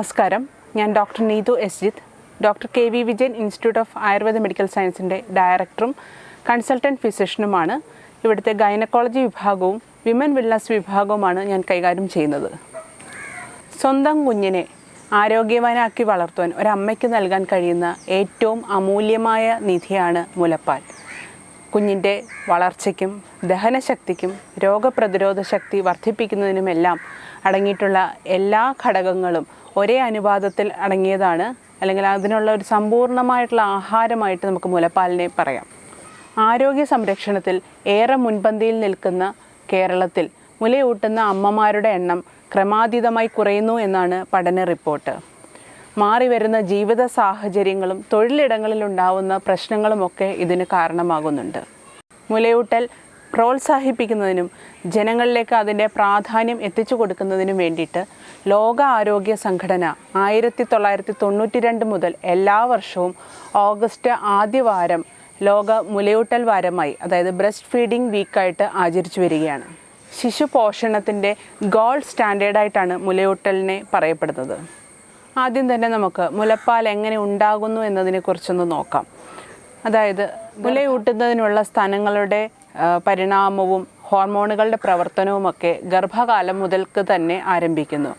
നമസ്കാരം. ഞാൻ doctor Neethu Sjith doctor K V Vijayan institute of Ayurveda medical സയൻസിന്റെ ഡയറക്ടറും കൺസൾട്ടന്റ് ഫിസിഷ്യനുമാണ്. ഇവിടുത്തെ ഗൈനക്കോളജി വിഭാഗവും വിമൻ വെൽനസ് വിഭാഗവുമാണ് ഞാൻ കൈകാര്യം ചെയ്യുന്നത്. സ്വന്തം കുഞ്ഞിനെ ആരോഗ്യവാനാക്കി വളർത്തുവാൻ ഒരമ്മയ്ക്ക് നൽകാൻ കഴിയുന്ന ഏറ്റവും അമൂല്യമായ നിധിയാണ് മുലപ്പാൽ. കുഞ്ഞിന്റെ വളർച്ചയ്ക്കും ദഹനശക്തിക്കും രോഗപ്രതിരോധ ശക്തി വർദ്ധിപ്പിക്കുന്നതിനുമെല്ലാം അടങ്ങിയിട്ടുള്ള എല്ലാ ഘടകങ്ങളും ഒരേ അനുപാതത്തിൽ അടങ്ങിയതാണ്. അല്ലെങ്കിൽ അതിനുള്ള ഒരു സമ്പൂർണമായിട്ടുള്ള ആഹാരമായിട്ട് നമുക്ക് മുലപ്പാലിനെ പറയാം. ആരോഗ്യ സംരക്ഷണത്തിൽ ഏറെ മുൻപന്തിയിൽ നിൽക്കുന്ന കേരളത്തിൽ മുലയൂട്ടുന്ന അമ്മമാരുടെ എണ്ണം ക്രമാതീതമായി കുറയുന്നു എന്നാണ് പഠന റിപ്പോർട്ട്. മാറി വരുന്ന ജീവിത സാഹചര്യങ്ങളും തൊഴിലിടങ്ങളിലുണ്ടാവുന്ന പ്രശ്നങ്ങളുമൊക്കെ ഇതിന് കാരണമാകുന്നുണ്ട്. മുലയൂട്ടൽ പ്രോത്സാഹിപ്പിക്കുന്നതിനും ജനങ്ങളിലേക്ക് അതിന്റെ പ്രാധാന്യം എത്തിച്ചു കൊടുക്കുന്നതിനും വേണ്ടിയിട്ട് ലോക ആരോഗ്യ സംഘടന ആയിരത്തി തൊള്ളായിരത്തി തൊണ്ണൂറ്റി രണ്ട് മുതൽ എല്ലാ വർഷവും ഓഗസ്റ്റ് ആദ്യ വാരം ലോക മുലയൂട്ടൽ വാരമായി അതായത് ബ്രസ്റ്റ് ഫീഡിംഗ് വീക്കായിട്ട് ആചരിച്ചു വരികയാണ്. ശിശു പോഷണത്തിന്റെ ഗോൾഡ് സ്റ്റാൻഡേർഡായിട്ടാണ് മുലയൂട്ടലിനെ പറയപ്പെടുന്നത്. ആദ്യം തന്നെ നമുക്ക് മുലപ്പാൽ എങ്ങനെ ഉണ്ടാകുന്നു എന്നതിനെക്കുറിച്ചൊന്ന് നോക്കാം. അതായത് മുലയൂട്ടുന്നതിനുള്ള സ്ഥാനങ്ങളുടെ ആ, പരിണാമവും ഹോർമോണുകളുടെ പ്രവർത്തനവുമൊക്കെ ഗർഭകാലം മുതൽക്ക് തന്നെ ആരംഭിക്കുന്നു.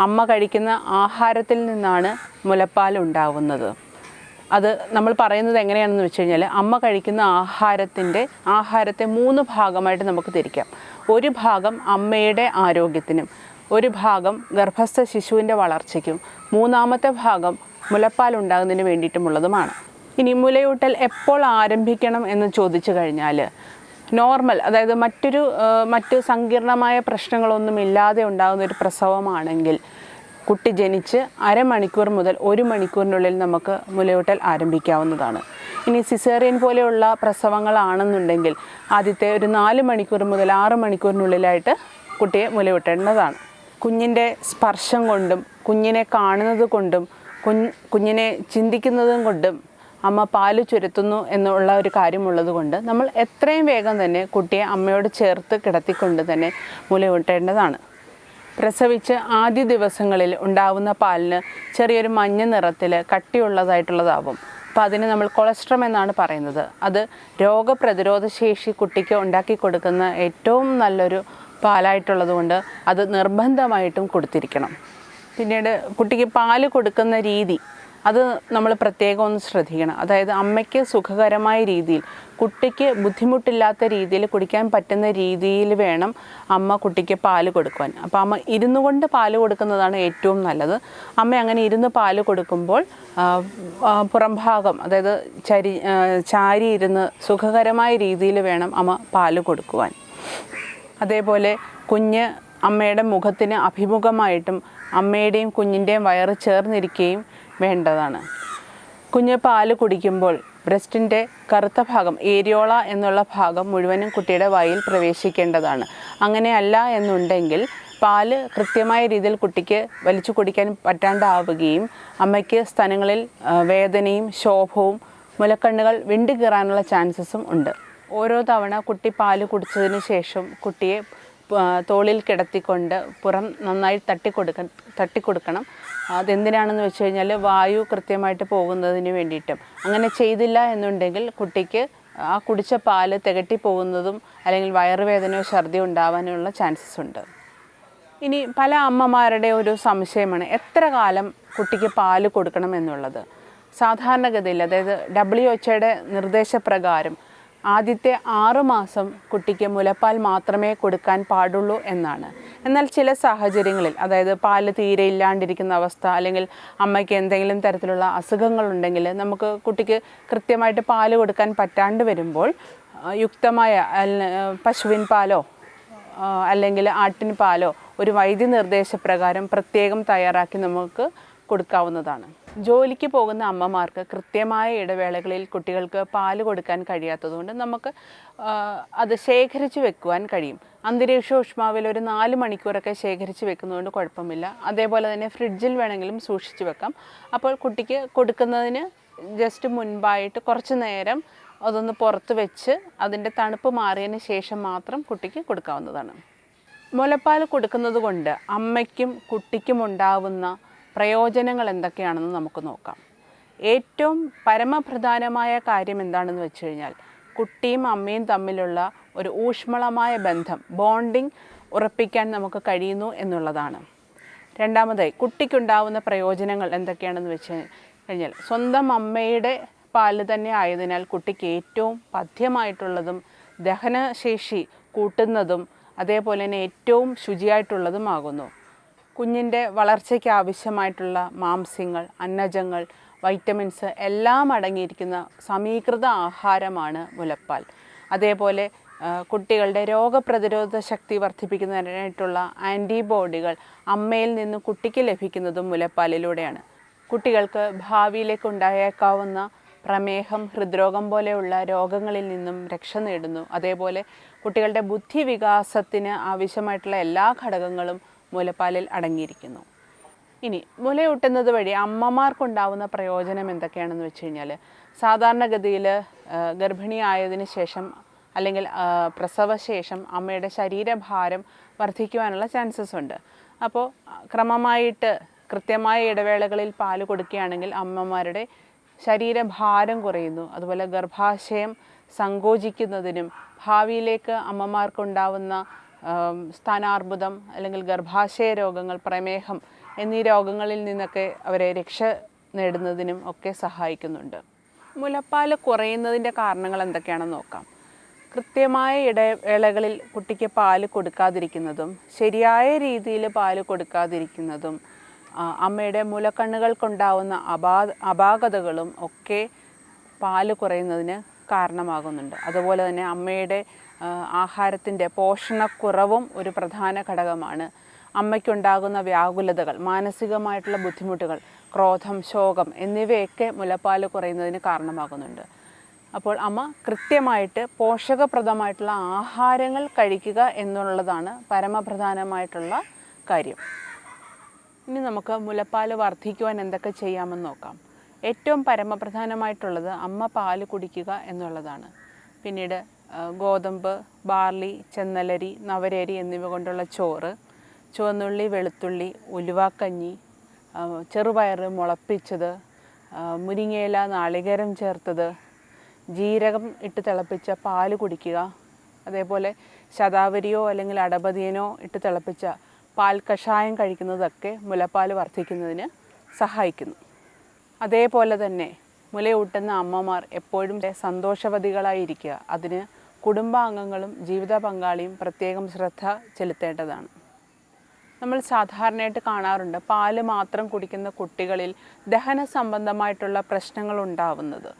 അമ്മ കഴിക്കുന്ന ആഹാരത്തിൽ നിന്നാണ് മുലപ്പാൽ ഉണ്ടാവുന്നത്. അത് നമ്മൾ പറയുന്നത് എങ്ങനെയാണെന്ന് വെച്ച് കഴിഞ്ഞാൽ അമ്മ കഴിക്കുന്ന ആഹാരത്തിന്റെ ആഹാരത്തെ മൂന്ന് ഭാഗമായിട്ട് നമുക്ക് തിരിക്കാം. ഒരു ഭാഗം അമ്മയുടെ ആരോഗ്യത്തിനും ഒരു ഭാഗം ഗർഭസ്ഥ ശിശുവിന്റെ വളർച്ചയ്ക്കും മൂന്നാമത്തെ ഭാഗം മുലപ്പാൽ ഉണ്ടാകുന്നതിന് വേണ്ടിയിട്ടുമുള്ളതുമാണ്. ഇനി മുലയൂട്ടൽ എപ്പോൾ ആരംഭിക്കണം എന്ന് ചോദിച്ചു കഴിഞ്ഞാൽ നോർമൽ അതായത് മറ്റൊരു മറ്റു സങ്കീർണമായ പ്രശ്നങ്ങളൊന്നും ഇല്ലാതെ ഉണ്ടാകുന്ന ഒരു പ്രസവമാണെങ്കിൽ കുട്ടി ജനിച്ച് അരമണിക്കൂർ മുതൽ ഒരു മണിക്കൂറിനുള്ളിൽ നമുക്ക് മുലയൂട്ടൽ ആരംഭിക്കാവുന്നതാണ്. ഇനി സിസേറിയൻ പോലെയുള്ള പ്രസവങ്ങളാണെന്നുണ്ടെങ്കിൽ ആദ്യത്തെ ഒരു നാല് മണിക്കൂർ മുതൽ ആറ് മണിക്കൂറിനുള്ളിലായിട്ട് കുട്ടിയെ മുലയൂട്ടേണ്ടതാണ്. കുഞ്ഞിന്റെ സ്പർശം കൊണ്ടും കുഞ്ഞിനെ കാണുന്നത് കൊണ്ടും കുഞ്ഞിനെ ചിന്തിക്കുന്നതും കൊണ്ടും അമ്മ പാൽ ചുരത്തുന്നു എന്നുള്ള ഒരു കാര്യമുള്ളത് കൊണ്ട് നമ്മൾ എത്രയും വേഗം തന്നെ കുട്ടിയെ അമ്മയോട് ചേർത്ത് കിടത്തിക്കൊണ്ട് തന്നെ മുലയൂട്ടേണ്ടതാണ് പ്രസവിച്ച് ആദ്യ ദിവസങ്ങളിൽ ഉണ്ടാവുന്ന പാലിന് ചെറിയൊരു മഞ്ഞ നിറത്തിൽ കട്ടിയുള്ളതായിട്ടുള്ളതാവും. അപ്പോൾ അതിന് നമ്മൾ കൊളസ്ട്രം എന്നാണ് പറയുന്നത്. അത് രോഗപ്രതിരോധ ശേഷി കുട്ടിക്ക് ഉണ്ടാക്കി കൊടുക്കുന്ന ഏറ്റവും നല്ലൊരു പാലായിട്ടുള്ളതുകൊണ്ട് അത് നിർബന്ധമായിട്ടും കൊടുത്തിരിക്കണം. പിന്നീട് കുട്ടിക്ക് പാൽ കൊടുക്കുന്ന രീതി അത് നമ്മൾ പ്രത്യേകം ഒന്ന് ശ്രദ്ധിക്കണം. അതായത് അമ്മയ്ക്ക് സുഖകരമായ രീതിയിൽ കുട്ടിക്ക് ബുദ്ധിമുട്ടില്ലാത്ത രീതിയിൽ കുടിക്കാൻ പറ്റുന്ന രീതിയിൽ വേണം അമ്മ കുട്ടിക്ക് പാൽ കൊടുക്കുവാൻ. അപ്പോൾ അമ്മ ഇരുന്നു കൊണ്ട് പാൽ കൊടുക്കുന്നതാണ് ഏറ്റവും നല്ലത്. അമ്മ അങ്ങനെ ഇരുന്ന് പാൽ കൊടുക്കുമ്പോൾ പുറംഭാഗം അതായത് ചരി ചാരി ഇരുന്ന് സുഖകരമായ രീതിയിൽ വേണം അമ്മ പാൽ കൊടുക്കുവാൻ. അതേപോലെ കുഞ്ഞ് അമ്മയുടെ മുഖത്തിന് അഭിമുഖമായിട്ടും അമ്മയുടെയും കുഞ്ഞിന്റെയും വയറ് ചേർന്നിരിക്കുകയും വേണ്ടതാണ്. കുഞ്ഞ് പാൽ കുടിക്കുമ്പോൾ ബ്രസ്റ്റിന്റെ കറുത്ത ഭാഗം ഏരിയോള എന്നുള്ള ഭാഗം മുഴുവനും കുട്ടിയുടെ വായിൽ പ്രവേശിക്കേണ്ടതാണ്. അങ്ങനെയല്ല എന്നുണ്ടെങ്കിൽ പാൽ കൃത്യമായ രീതിയിൽ കുട്ടിക്ക് വലിച്ചു കുടിക്കാൻ പറ്റാണ്ടാവുകയും അമ്മയ്ക്ക് സ്ഥലങ്ങളിൽ വേദനയും ശോഭവും മുലക്കണ്ണുകൾ വിണ്ടുകീറാനുള്ള ചാൻസസും ഉണ്ട്. ഓരോ തവണ കുട്ടി പാൽ കുടിച്ചതിന് ശേഷം കുട്ടിയെ തോളിൽ കിടത്തിക്കൊണ്ട് പുറം നന്നായി തട്ടിക്കൊടുക്ക തട്ടിക്കൊടുക്കണം. അതെന്തിനാണെന്ന് വെച്ച് കഴിഞ്ഞാൽ വായു കൃത്യമായിട്ട് പോകുന്നതിന് വേണ്ടിയിട്ടും. അങ്ങനെ ചെയ്തില്ല എന്നുണ്ടെങ്കിൽ കുട്ടിക്ക് ആ കുടിച്ച പാൽ തികട്ടി പോകുന്നതും അല്ലെങ്കിൽ വയറുവേദനയോ ഛർദിയോ ഉണ്ടാവാനുള്ള ചാൻസസ് ഉണ്ട്. ഇനി പല അമ്മമാരുടെ ഒരു സംശയമാണ് എത്ര കാലം കുട്ടിക്ക് പാൽ കൊടുക്കണം എന്നുള്ളത്. സാധാരണഗതിയിൽ അതായത് ഡബ്ല്യു എച്ച്ഒയുടെ നിർദ്ദേശപ്രകാരം ആദ്യത്തെ ആറ് മാസം കുട്ടിക്ക് മുലപ്പാൽ മാത്രമേ കൊടുക്കാൻ പാടുള്ളൂ എന്നാണ്. എന്നാൽ ചില സാഹചര്യങ്ങളിൽ അതായത് പാൽ തീരെ ഇല്ലാണ്ടിരിക്കുന്ന അവസ്ഥ അല്ലെങ്കിൽ അമ്മയ്ക്ക് എന്തെങ്കിലും തരത്തിലുള്ള അസുഖങ്ങളുണ്ടെങ്കിൽ നമുക്ക് കുട്ടിക്ക് കൃത്യമായിട്ട് പാൽ കൊടുക്കാൻ പറ്റാണ്ട് വരുമ്പോൾ യുക്തമായ പശുവിൻ പാലോ അല്ലെങ്കിൽ ആട്ടിൻ പാലോ ഒരു വൈദ്യ നിർദ്ദേശപ്രകാരം പ്രത്യേകം തയ്യാറാക്കി നമുക്ക് കൊടുക്കാവുന്നതാണ്. ജോലിക്ക് പോകുന്ന അമ്മമാർക്ക് കൃത്യമായ ഇടവേളകളിൽ കുട്ടികൾക്ക് പാൽ കൊടുക്കാൻ കഴിയാത്തതുകൊണ്ട് നമുക്ക് അത് ശേഖരിച്ച് വെക്കുവാൻ കഴിയും. അന്തരീക്ഷ ഊഷ്മാവിൽ ഒരു നാല് മണിക്കൂറൊക്കെ ശേഖരിച്ച് വെക്കുന്നതുകൊണ്ട് കുഴപ്പമില്ല. അതേപോലെ തന്നെ ഫ്രിഡ്ജിൽ വേണമെങ്കിലും സൂക്ഷിച്ച് വെക്കാം. അപ്പോൾ കുട്ടിക്ക് കൊടുക്കുന്നതിന് ജസ്റ്റ് മുൻപായിട്ട് കുറച്ച് നേരം അതൊന്ന് പുറത്ത് വെച്ച് അതിന്റെ തണുപ്പ് മാറിയതിന് ശേഷം മാത്രം കുട്ടിക്ക് കൊടുക്കാവുന്നതാണ്. മുലപ്പാൽ കൊടുക്കുന്നത് കൊണ്ട് അമ്മയ്ക്കും കുട്ടിക്കും ഉണ്ടാവുന്ന പ്രയോജനങ്ങൾ എന്തൊക്കെയാണെന്ന് നമുക്ക് നോക്കാം. ഏറ്റവും പരമപ്രധാനമായ കാര്യം എന്താണെന്ന് വെച്ച് കഴിഞ്ഞാൽ കുട്ടിയും അമ്മയും തമ്മിലുള്ള ഒരു ഊഷ്മളമായ ബന്ധം ബോണ്ടിങ് ഉറപ്പിക്കാൻ നമുക്ക് കഴിയുന്നു എന്നുള്ളതാണ്. രണ്ടാമതായി കുട്ടിക്കുണ്ടാവുന്ന പ്രയോജനങ്ങൾ എന്തൊക്കെയാണെന്ന് വെച്ച് കഴിഞ്ഞാൽ സ്വന്തം അമ്മയുടെ പാൽ തന്നെ ആയതിനാൽ കുട്ടിക്ക് ഏറ്റവും പഥ്യമായിട്ടുള്ളതും ദഹനശേഷി കൂട്ടുന്നതും അതേപോലെ തന്നെ ഏറ്റവും ശുചിയായിട്ടുള്ളതുമാകുന്നു കുഞ്ഞിന്റെ വളർച്ചയ്ക്ക് ആവശ്യമായിട്ടുള്ള മാംസ്യങ്ങൾ അന്നജങ്ങൾ വൈറ്റമിൻസ് എല്ലാം അടങ്ങിയിരിക്കുന്ന സമീകൃത ആഹാരമാണ് മുലപ്പാൽ. അതേപോലെ കുട്ടികളുടെ രോഗപ്രതിരോധ ശക്തി വർദ്ധിപ്പിക്കുന്നതിനായിട്ടുള്ള ആന്റിബോഡികൾ അമ്മയിൽ നിന്ന് കുട്ടിക്ക് ലഭിക്കുന്നതും മുലപ്പാലിലൂടെയാണ്. കുട്ടികൾക്ക് ഭാവിയിലേക്ക് ഉണ്ടായേക്കാവുന്ന പ്രമേഹം ഹൃദ്രോഗം പോലെയുള്ള രോഗങ്ങളിൽ നിന്നും രക്ഷ നേടുന്നു. അതേപോലെ കുട്ടികളുടെ ബുദ്ധി വികാസത്തിന് ആവശ്യമായിട്ടുള്ള എല്ലാ ഘടകങ്ങളും മുലപ്പാലിൽ അടങ്ങിയിരിക്കുന്നു. ഇനി മുലയൂട്ടുന്നത് വഴി അമ്മമാർക്കുണ്ടാവുന്ന പ്രയോജനം എന്തൊക്കെയാണെന്ന് വെച്ച് കഴിഞ്ഞാൽ സാധാരണഗതിയിൽ ഗർഭിണിയായതിന് ശേഷം അല്ലെങ്കിൽ പ്രസവശേഷം അമ്മയുടെ ശരീരഭാരം വർദ്ധിക്കുവാനുള്ള ചാൻസസ് ഉണ്ട്. അപ്പോൾ ക്രമമായിട്ട് കൃത്യമായ ഇടവേളകളിൽ പാൽ കൊടുക്കുകയാണെങ്കിൽ അമ്മമാരുടെ ശരീരഭാരം കുറയുന്നു. അതുപോലെ ഗർഭാശയം സങ്കോചിക്കുന്നതിനും ഭാവിയിലേക്ക് അമ്മമാർക്കുണ്ടാവുന്ന സ്ഥാനാർബുദം അല്ലെങ്കിൽ ഗർഭാശയ രോഗങ്ങൾ പ്രമേഹം എന്നീ രോഗങ്ങളിൽ നിന്നൊക്കെ അവരെ രക്ഷ നേടുന്നതിനും ഒക്കെ സഹായിക്കുന്നുണ്ട്. മുലപ്പാൽ കുറയുന്നതിന്റെ കാരണങ്ങൾ എന്തൊക്കെയാണെന്ന് നോക്കാം. കൃത്യമായ ഇടവേളകളിൽ കുട്ടിക്ക് പാൽ കൊടുക്കാതിരിക്കുന്നതും ശരിയായ രീതിയിൽ പാൽ കൊടുക്കാതിരിക്കുന്നതും അമ്മയുടെ മുലക്കണ്ണുകൾക്കുണ്ടാവുന്ന അപാ അപാകതകളും ഒക്കെ പാൽ കുറയുന്നതിന് കാരണമാകുന്നുണ്ട്. അതുപോലെ തന്നെ അമ്മയുടെ ആഹാരത്തിന്റെ പോഷണക്കുറവും ഒരു പ്രധാന ഘടകമാണ്. അമ്മയ്ക്കുണ്ടാകുന്ന വ്യാകുലതകൾ മാനസികമായിട്ടുള്ള ബുദ്ധിമുട്ടുകൾ ക്രോധം ശോകം എന്നിവയൊക്കെ മുലപ്പാൽ കുറയുന്നതിന് കാരണമാകുന്നുണ്ട്. അപ്പോൾ അമ്മ കൃത്യമായിട്ട് പോഷകപ്രദമായിട്ടുള്ള ആഹാരങ്ങൾ കഴിക്കുക എന്നുള്ളതാണ് പരമപ്രധാനമായിട്ടുള്ള കാര്യം. ഇനി നമുക്ക് മുലപ്പാൽ വർദ്ധിക്കുവാൻ എന്തൊക്കെ ചെയ്യാമെന്ന് നോക്കാം. ഏറ്റവും പരമപ്രധാനമായിട്ടുള്ളത് അമ്മ പാൽ കുടിക്കുക എന്നുള്ളതാണ്. പിന്നീട് ഗോതമ്പ് ബാർലി ചെന്നലരി നവരരി എന്നിവ കൊണ്ടുള്ള ചോറ് ചുവന്നുള്ളി വെളുത്തുള്ളി ഉലുവാക്കഞ്ഞി ചെറുപയർ മുളപ്പിച്ചത് മുരിങ്ങയില നാളികേരം ചേർത്തത് ജീരകം ഇട്ട് തിളപ്പിച്ച പാൽ കുടിക്കുക അതേപോലെ ശതാവരിയോ അല്ലെങ്കിൽ അടപതിയനോ ഇട്ട് തിളപ്പിച്ച പാൽ കഷായം കഴിക്കുന്നതൊക്കെ മുലപ്പാൽ വർദ്ധിക്കുന്നതിന് സഹായിക്കുന്നു. അതേപോലെ തന്നെ മുലയൂട്ടുന്ന അമ്മമാർ എപ്പോഴും സന്തോഷവതികളായിരിക്കുക. അതിന് കുടുംബാംഗങ്ങളും ജീവിത പങ്കാളിയും പ്രത്യേകം ശ്രദ്ധ ചെലുത്തേണ്ടതാണ്. നമ്മൾ സാധാരണയായിട്ട് കാണാറുണ്ട് പാൽ മാത്രം കുടിക്കുന്ന കുട്ടികളിൽ ദഹന സംബന്ധമായിട്ടുള്ള പ്രശ്നങ്ങൾ ഉണ്ടാവുന്നത്.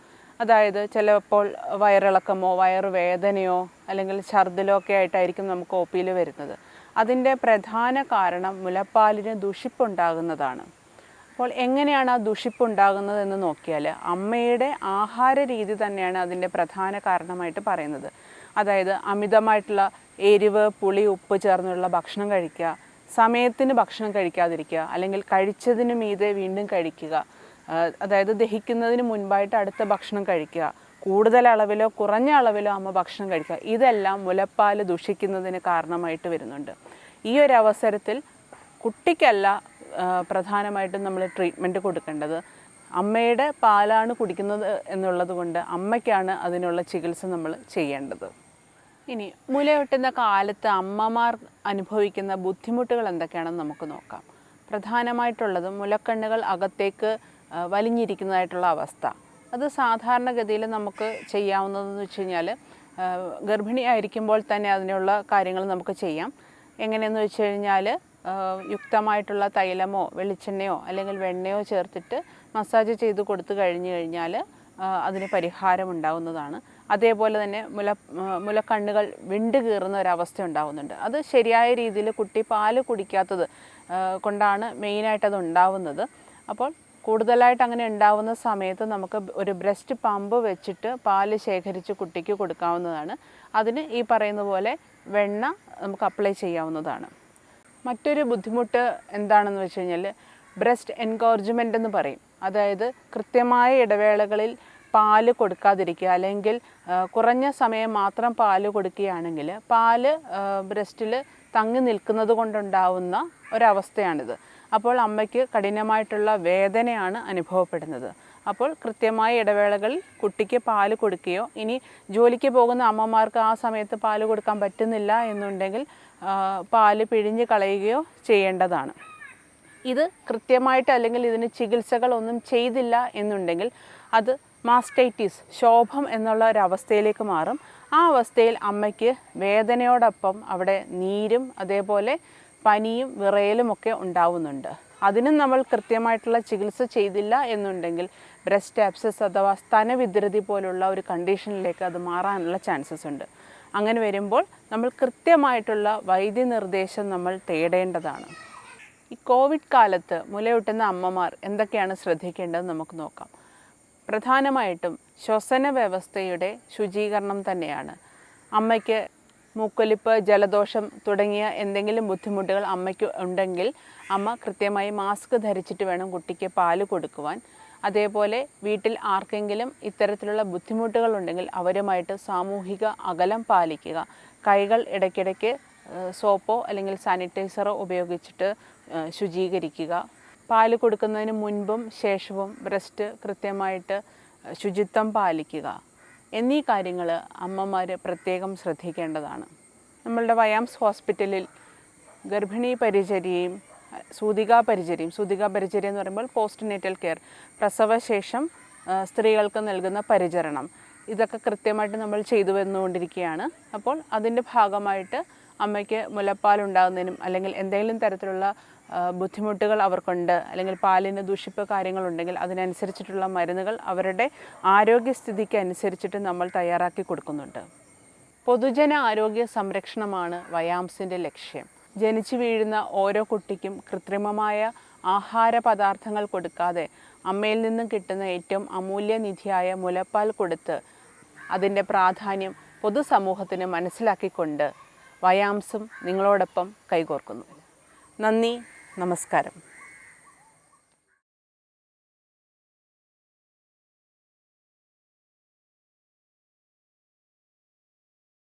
അതായത് ചിലപ്പോൾ വയറിളക്കമോ വയറുവേദനയോ അല്ലെങ്കിൽ ഛർദിലോ ഒക്കെ ആയിട്ടായിരിക്കും നമുക്ക് ഒ പിയിൽ വരുന്നത്. അതിന്റെ പ്രധാന കാരണം മുലപ്പാലിന് ദുഷിപ്പുണ്ടാകുന്നതാണ്. അപ്പോൾ എങ്ങനെയാണ് ആ ദുഷിപ്പുണ്ടാകുന്നത് എന്ന് നോക്കിയാൽ അമ്മയുടെ ആഹാര രീതി തന്നെയാണ് അതിന്റെ പ്രധാന കാരണമായിട്ട് പറയുന്നത്. അതായത് അമിതമായിട്ടുള്ള എരിവ് പുളി ഉപ്പ് ചേർന്നുള്ള ഭക്ഷണം കഴിക്കുക സമയത്തിന് ഭക്ഷണം കഴിക്കാതിരിക്കുക അല്ലെങ്കിൽ കഴിച്ചതിന് മീതെ വീണ്ടും കഴിക്കുക അതായത് ദഹിക്കുന്നതിന് മുൻപായിട്ട് അടുത്ത ഭക്ഷണം കഴിക്കുക കൂടുതൽ അളവിലോ കുറഞ്ഞ അളവിലോ അമ്മ ഭക്ഷണം കഴിക്കുക ഇതെല്ലാം മുലപ്പാൽ ദുഷിക്കുന്നതിന് കാരണമായിട്ട് വരുന്നുണ്ട്. ഈ ഒരു അവസരത്തിൽ കുട്ടിക്കല്ല പ്രധാനമായിട്ടും നമ്മൾ ട്രീറ്റ്മെന്റ് കൊടുക്കേണ്ടത്. അമ്മയുടെ പാലാണ് കുടിക്കുന്നത് എന്നുള്ളത് കൊണ്ട് അമ്മയ്ക്കാണ് അതിനുള്ള ചികിത്സ നമ്മൾ ചെയ്യേണ്ടത്. ഇനി മുലയൊട്ടുന്ന കാലത്ത് അമ്മമാർ അനുഭവിക്കുന്ന ബുദ്ധിമുട്ടുകൾ എന്തൊക്കെയാണെന്ന് നമുക്ക് നോക്കാം. പ്രധാനമായിട്ടുള്ളത് മുലക്കണ്ണുകൾ അകത്തേക്ക് വലിഞ്ഞിരിക്കുന്നതായിട്ടുള്ള അവസ്ഥ. അത് സാധാരണഗതിയിൽ നമുക്ക് ചെയ്യാവുന്നതെന്ന് വെച്ച് കഴിഞ്ഞാൽ ഗർഭിണി ഗർഭിണിയായിരിക്കുമ്പോൾ തന്നെ അതിനുള്ള കാര്യങ്ങൾ നമുക്ക് ചെയ്യാം. എങ്ങനെയെന്ന് വെച്ച് കഴിഞ്ഞാൽ യുക്തമായിട്ടുള്ള തൈലമോ വെളിച്ചെണ്ണയോ അല്ലെങ്കിൽ വെണ്ണയോ ചേർത്തിട്ട് മസാജ് ചെയ്ത് കൊടുത്തു കഴിഞ്ഞു കഴിഞ്ഞാൽ അതിന് പരിഹാരം ഉണ്ടാവുന്നതാണ്. അതേപോലെ തന്നെ മുല മുലക്കണ്ണുകൾ വിണ്ട് കീറുന്ന ഒരവസ്ഥ ഉണ്ടാവുന്നുണ്ട്. അത് ശരിയായ രീതിയിൽ കുട്ടി പാൽ കുടിക്കാത്തത് കൊണ്ടാണ് മെയിനായിട്ട് അത് ഉണ്ടാവുന്നത്. അപ്പോൾ കൂടുതലായിട്ട് അങ്ങനെ ഉണ്ടാവുന്ന സമയത്ത് നമുക്ക് ഒരു ബ്രസ്റ്റ് പമ്പ് വെച്ചിട്ട് പാൽ ശേഖരിച്ച് കുട്ടിക്ക് കൊടുക്കാവുന്നതാണ്. അതിന് ഈ പറയുന്ന പോലെ വെണ്ണ നമുക്ക് അപ്ലൈ ചെയ്യാവുന്നതാണ്. മറ്റൊരു ബുദ്ധിമുട്ട് എന്താണെന്ന് വെച്ച് കഴിഞ്ഞാൽ ബ്രസ്റ്റ് എൻകോർജ്മെന്റ് എന്ന് പറയും. അതായത് കൃത്യമായ ഇടവേളകളിൽ പാൽ കൊടുക്കാതിരിക്കുക. അല്ലെങ്കിൽ കുറഞ്ഞ സമയം മാത്രം പാൽ കൊടുക്കുകയാണെങ്കിൽ പാൽ ബ്രസ്റ്റിൽ തങ്ങി നിൽക്കുന്നത് കൊണ്ടുണ്ടാവുന്ന ഒരവസ്ഥയാണിത്. അപ്പോൾ അമ്മയ്ക്ക് കഠിനമായിട്ടുള്ള വേദനയാണ് അനുഭവപ്പെടുന്നത്. അപ്പോൾ കൃത്യമായ ഇടവേളകളിൽ കുട്ടിക്ക് പാൽ കൊടുക്കുകയോ ഇനി ജോലിക്ക് പോകുന്ന അമ്മമാർക്ക് ആ സമയത്ത് പാൽ കൊടുക്കാൻ പറ്റുന്നില്ല എന്നുണ്ടെങ്കിൽ പാൽ പിഴിഞ്ഞ് കളയുകയോ ചെയ്യേണ്ടതാണ്. ഇത് കൃത്യമായിട്ട് അല്ലെങ്കിൽ ഇതിന് ചികിത്സകളൊന്നും ചെയ്തില്ല എന്നുണ്ടെങ്കിൽ അത് മാസ്റ്റൈറ്റിസ് ശോഭം എന്നുള്ള ഒരു അവസ്ഥയിലേക്ക് മാറും. ആ അവസ്ഥയിൽ അമ്മയ്ക്ക് വേദനയോടൊപ്പം അവിടെ നീരും അതേപോലെ പനിയും വിറയലുമൊക്കെ ഉണ്ടാവുന്നുണ്ട്. അതിനും നമ്മൾ കൃത്യമായിട്ടുള്ള ചികിത്സ ചെയ്തില്ല എന്നുണ്ടെങ്കിൽ ബ്രസ്റ്റ് ആപ്സസ് അഥവാ സ്തനവിദ്രതി പോലുള്ള ഒരു കണ്ടീഷനിലേക്ക് അത് മാറാനുള്ള ചാൻസസ് ഉണ്ട്. അങ്ങനെ വരുമ്പോൾ നമ്മൾ കൃത്യമായിട്ടുള്ള വൈദ്യനിർദ്ദേശം നമ്മൾ തേടേണ്ടതാണ്. ഈ കോവിഡ് കാലത്ത് മുലയൂട്ടുന്ന അമ്മമാർ എന്തൊക്കെയാണ് ശ്രദ്ധിക്കേണ്ടതെന്ന് നമുക്ക് നോക്കാം. പ്രധാനമായിട്ടും ശ്വസന വ്യവസ്ഥയുടെ ശുചീകരണം തന്നെയാണ്. അമ്മയ്ക്ക് മൂക്കൊലിപ്പ് ജലദോഷം തുടങ്ങിയ എന്തെങ്കിലും ബുദ്ധിമുട്ടുകൾ അമ്മയ്ക്ക് ഉണ്ടെങ്കിൽ അമ്മ കൃത്യമായി മാസ്ക് ധരിച്ചിട്ട് വേണം കുട്ടിക്ക് പാൽ കൊടുക്കുവാൻ. അതേപോലെ വീട്ടിൽ ആർക്കെങ്കിലും ഇത്തരത്തിലുള്ള ബുദ്ധിമുട്ടുകൾ ഉണ്ടെങ്കിൽ അവരുമായിട്ട് സാമൂഹിക അകലം പാലിക്കുക. കൈകൾ ഇടയ്ക്കിടയ്ക്ക് സോപ്പോ അല്ലെങ്കിൽ സാനിറ്റൈസറോ ഉപയോഗിച്ചിട്ട് ശുചീകരിക്കുക. പാൽ കൊടുക്കുന്നതിന് മുൻപും ശേഷവും ബ്രസ്റ്റ് കൃത്യമായിട്ട് ശുചിത്വം പാലിക്കുക. എന്നീ കാര്യങ്ങൾ അമ്മമാർ പ്രത്യേകം ശ്രദ്ധിക്കേണ്ടതാണ്. നമ്മളുടെ വയാംസ് ഹോസ്പിറ്റലിൽ ഗർഭിണി പരിചര്യയും സൂതികാ പരിചര്യയും സൂതികാ പരിചര്യം എന്ന് പറയുമ്പോൾ പോസ്റ്റ് നേറ്റൽ കെയർ പ്രസവശേഷം സ്ത്രീകൾക്ക് നൽകുന്ന പരിചരണം. ഇതൊക്കെ കൃത്യമായിട്ട് നമ്മൾ ചെയ്തു വന്നുകൊണ്ടിരിക്കുകയാണ്. അപ്പോൾ അതിന്റെ ഭാഗമായിട്ട് അമ്മയ്ക്ക് മുലപ്പാൽ ഉണ്ടാകുന്നതിനും അല്ലെങ്കിൽ എന്തെങ്കിലും തരത്തിലുള്ള ബുദ്ധിമുട്ടുകൾ അവർക്കുണ്ട്. അല്ലെങ്കിൽ പാലിന് ദൂഷിപ്പ് കാര്യങ്ങളുണ്ടെങ്കിൽ അതിനനുസരിച്ചിട്ടുള്ള മരുന്നുകൾ അവരുടെ ആരോഗ്യസ്ഥിതിക്ക് അനുസരിച്ചിട്ട് നമ്മൾ തയ്യാറാക്കി കൊടുക്കുന്നുണ്ട്. പൊതുജന ആരോഗ്യ സംരക്ഷണമാണ് വയാംസിന്റെ ലക്ഷ്യം. ജനിച്ചു വീഴുന്ന ഓരോ കുട്ടിക്കും കൃത്രിമമായ ആഹാര പദാർത്ഥങ്ങൾ കൊടുക്കാതെ അമ്മയിൽ നിന്നും കിട്ടുന്ന ഏറ്റവും അമൂല്യനിധിയായ മുലപ്പാൽ കൊടുത്ത് അതിന്റെ പ്രാധാന്യം പൊതുസമൂഹത്തിന് മനസ്സിലാക്കിക്കൊണ്ട് വയാംസും നിങ്ങളോടൊപ്പം കൈകോർക്കുന്നു. നന്ദി. നമസ്കാരം.